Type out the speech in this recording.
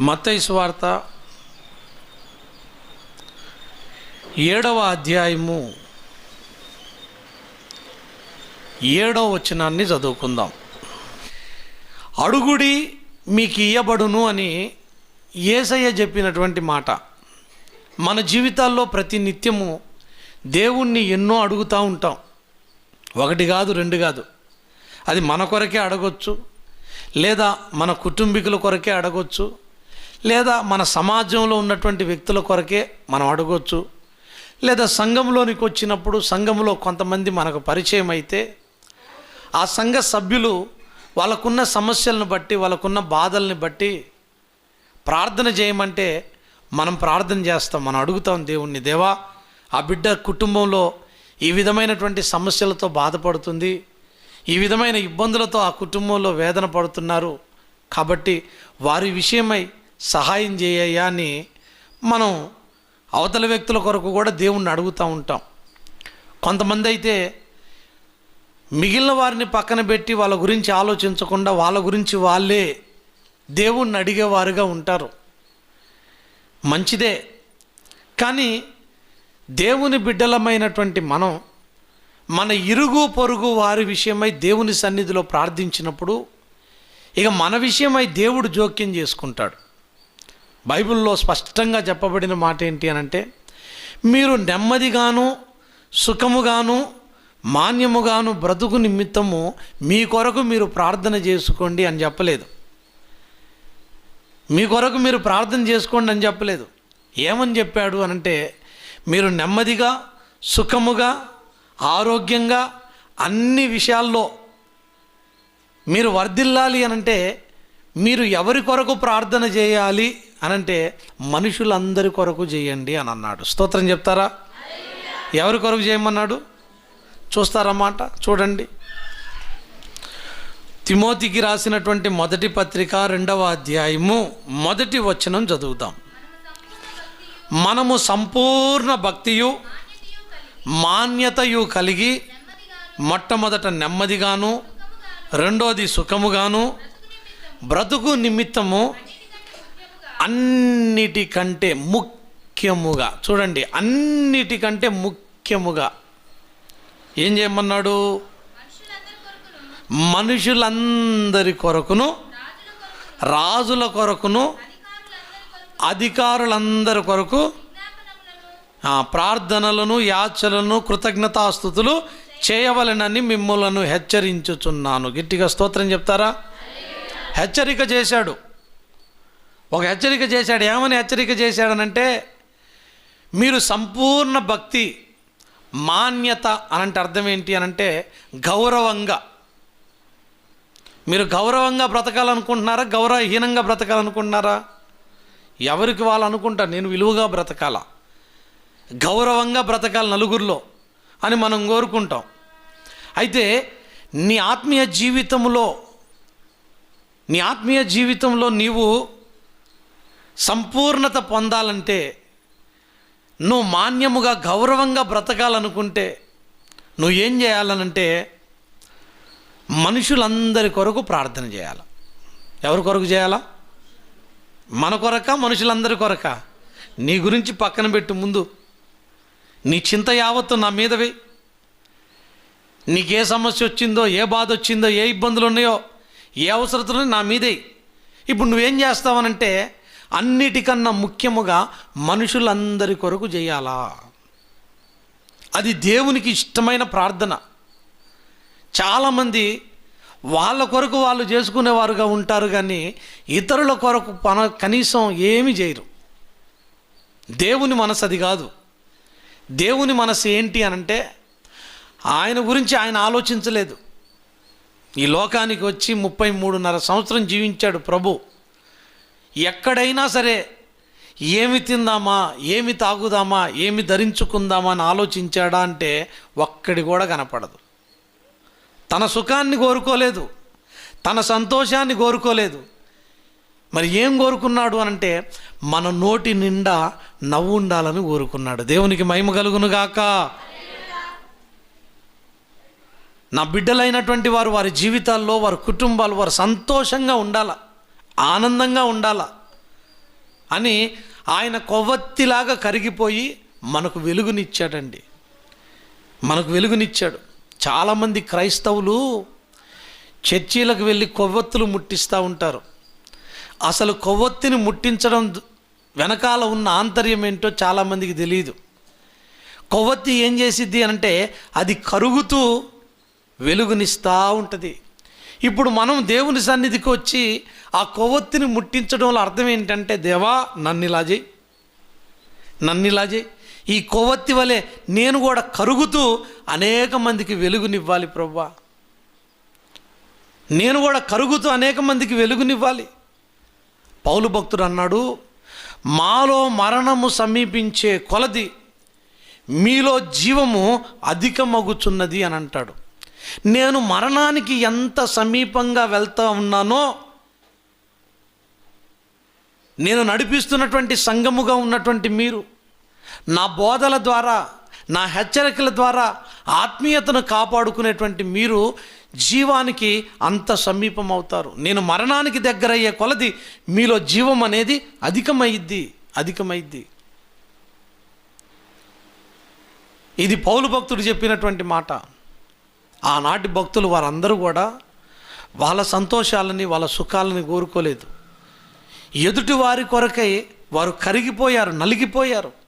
మత్తయి వార్త ఏడవ అధ్యాయము ఏడవ వచనాన్ని చదువుకుందాం. అడుగుడి మీకు ఇయ్యబడును అని ఏసయ్య చెప్పినటువంటి మాట. మన జీవితాల్లో ప్రతి నిత్యము దేవుణ్ణి ఎన్నో అడుగుతూ ఉంటాం. ఒకటి కాదు రెండు కాదు. అది మన కొరకే అడగొచ్చు. లేదా మన కుటుంబీకుల కొరకే అడగొచ్చు. లేదా మన సమాజంలో ఉన్నటువంటి వ్యక్తుల కొరకే మనం అడగొచ్చు. లేదా సంఘంలోనికి వచ్చినప్పుడు సంఘంలో కొంతమంది మనకు పరిచయం అయితే ఆ సంఘ సభ్యులు వాళ్ళకున్న సమస్యలను బట్టి వాళ్ళకున్న బాధల్ని బట్టి ప్రార్థన చేయమంటే మనం ప్రార్థన చేస్తాం మనం అడుగుతాం దేవుణ్ణి దేవా ఆ బిడ్డ కుటుంబంలో ఈ విధమైనటువంటి సమస్యలతో బాధపడుతుంది ఈ విధమైన ఇబ్బందులతో ఆ కుటుంబంలో వేదన పడుతున్నారు. కాబట్టి వారి విషయమై సహాయం చేయయ్యా అని మనం అవతల వ్యక్తుల కొరకు కూడా దేవుణ్ణి అడుగుతూ ఉంటాం. కొంతమంది అయితే మిగిలిన వారిని పక్కన పెట్టి వాళ్ళ గురించి ఆలోచించకుండా వాళ్ళ గురించి వాళ్ళే దేవుణ్ణి అడిగేవారుగా ఉంటారు. మంచిదే. కానీ దేవుని బిడ్డలమైనటువంటి మనం మన ఇరుగు పొరుగు వారి విషయమై దేవుని సన్నిధిలో ప్రార్థించినప్పుడు ఇక మన విషయమై దేవుడు జోక్యం చేసుకుంటాడు. బైబిల్లో స్పష్టంగా చెప్పబడిన మాట ఏంటి అని అంటే మీరు నెమ్మదిగాను సుఖముగాను మాన్యముగాను బ్రతుకు నిమిత్తము మీ కొరకు మీరు ప్రార్థన చేసుకోండి అని చెప్పలేదు. మీ కొరకు మీరు ప్రార్థన చేసుకోండి అని చెప్పలేదు. ఏమని చెప్పాడు అనంటే మీరు నెమ్మదిగా సుఖముగా ఆరోగ్యంగా అన్ని విషయాల్లో మీరు వర్ధిల్లాలి అనంటే మీరు ఎవరి కొరకు ప్రార్థన చేయాలి అనంటే మనుషులందరి కొరకు చేయండి అని అన్నాడు. స్తోత్రం చెప్తారా? ఎవరి కొరకు చేయమన్నాడు? చూస్తారన్నమాట చూడండి. తిమోతికి రాసినటువంటి మొదటి పత్రిక రెండవ అధ్యాయము మొదటి వచనం చదువుతాం మనము సంపూర్ణ భక్తియు మాన్యతయు కలిగి మొట్టమొదట నెమ్మదిగాను రెండోది సుఖముగాను బ్రతుకు నిమిత్తము అన్నిటికంటే ముఖ్యముగా. చూడండి అన్నిటికంటే ముఖ్యముగా ఏం చేయమన్నాడు? మనుషులందరి కొరకును రాజుల కొరకును అధికారులందరి కొరకు ప్రార్థనలను యాచలను కృతజ్ఞతాస్థుతులు చేయవలెనని మిమ్మలను హెచ్చరించుచున్నాను. గట్టిగా స్తోత్రం చెప్తారా? హెచ్చరిక చేశాడు. ఒక హెచ్చరిక చేశాడు. ఏమని హెచ్చరిక చేశాడనంటే మీరు సంపూర్ణ భక్తి మాన్యత అనంటే అర్థం ఏంటి అనంటే గౌరవంగా. మీరు గౌరవంగా బ్రతకాలనుకుంటున్నారా? గౌరవహీనంగా బ్రతకాలనుకుంటున్నారా? ఎవరికి వాళ్ళు అనుకుంటారు నేను విలువగా బ్రతకాల? గౌరవంగా బ్రతకాలి నలుగురిలో అని మనం కోరుకుంటాం. అయితే నీ ఆత్మీయ జీవితంలో నీ ఆత్మీయ జీవితంలో నీవు సంపూర్ణత పొందాలంటే నువ్వు మాన్యముగా గౌరవంగా బ్రతకాలనుకుంటే నువ్వు ఏం చేయాలనంటే మనుషులందరి కొరకు ప్రార్థన చేయాలి. ఎవరి కొరకు చేయాలా? మన కొరక మనుషులందరి కొరక? నీ గురించి పక్కన పెట్టు ముందు. నీ చింత యావత్తు నా మీదవి. నీకే సమస్య వచ్చిందో ఏ బాధ వచ్చిందో ఏ ఇబ్బందులు ఉన్నాయో ఏ అవసరతలు నా మీదే. ఇప్పుడు నువ్వేం చేస్తావనంటే అన్నిటికన్నా ముఖ్యముగా మనుషులందరి కొరకు చేయాలా? అది దేవునికి ఇష్టమైన ప్రార్థన. చాలామంది వాళ్ళ కొరకు వాళ్ళు చేసుకునేవారుగా ఉంటారు కానీ ఇతరుల కొరకు పన కనీసం ఏమి చేయరు. దేవుని మనసు అది కాదు. దేవుని మనసు ఏంటి అనంటే ఆయన గురించి ఆయన ఆలోచించలేదు. ఈ లోకానికి వచ్చి ముప్పై మూడున్నర సంవత్సరం జీవించాడు ప్రభు. ఎక్కడైనా సరే ఏమి తిందామా ఏమి తాగుదామా ఏమి ధరించుకుందామా అని ఆలోచించాడా అంటే ఒక్కడి కూడా కనపడదు. తన సుఖాన్ని కోరుకోలేదు తన సంతోషాన్ని కోరుకోలేదు. మరి ఏం కోరుకున్నాడు అనంటే మన నోటి నిండా నవ్వు ఉండాలని కోరుకున్నాడు. దేవునికి మహిమ కలుగునుగాక నా బిడ్డలైనటువంటి వారు వారి జీవితాల్లో వారి కుటుంబాలు వారు సంతోషంగా ఉండాలా. ఆనందంగా ఉండాల అని ఆయన కొవ్వొత్తిలాగా కరిగిపోయి మనకు వెలుగునిచ్చాడండి. మనకు వెలుగునిచ్చాడు. చాలామంది క్రైస్తవులు చర్చీలకు వెళ్ళి కొవ్వొత్తులు ముట్టిస్తూ ఉంటారు. అసలు కొవ్వొత్తిని ముట్టించడం వెనకాల ఉన్న ఆంతర్యం ఏంటో చాలామందికి తెలియదు కొవ్వొత్తి ఏం చేసిద్ది అంటే అది కరుగుతూ వెలుగునిస్తూ ఉంటుంది. ఇప్పుడు మనం దేవుని సన్నిధికి వచ్చి ఆ కొవ్వొత్తిని ముట్టించడంలో అర్థం ఏంటంటే దేవా నన్ను ఇలా చేయి. నన్ను ఇలా చేయి. ఈ కొవ్వొత్తి వలె నేను కూడా కరుగుతూ అనేక మందికి వెలుగునివ్వాలి ప్రవ్వా. నేను కూడా కరుగుతూ అనేక మందికి వెలుగునివ్వాలి. పౌలు భక్తుడు అన్నాడు మాలో మరణము సమీపించే కొలది మీలో జీవము అధికమగుచున్నది అని అంటాడు. నేను మరణానికి ఎంత సమీపంగా వెళ్తూ ఉన్నానో నేను నడిపిస్తున్నటువంటి సంఘముగా ఉన్నటువంటి మీరు నా బోధల ద్వారా నా హెచ్చరికల ద్వారా ఆత్మీయతను కాపాడుకునేటువంటి మీరు జీవానికి అంత సమీపం అవుతారు నేను మరణానికి దగ్గరయ్యే కొలది మీలో జీవం అనేది అధికమైద్ది అధికమైద్ది. ఇది పౌలు భక్తుడు చెప్పినటువంటి మాట. ఆనాటి భక్తులు వారందరూ కూడా వాళ్ళ సంతోషాలని వాళ్ళ సుఖాలని కోరుకోలేదు. ఎదుటి వారి కొరకై వారు కరిగిపోయారు నలిగిపోయారు.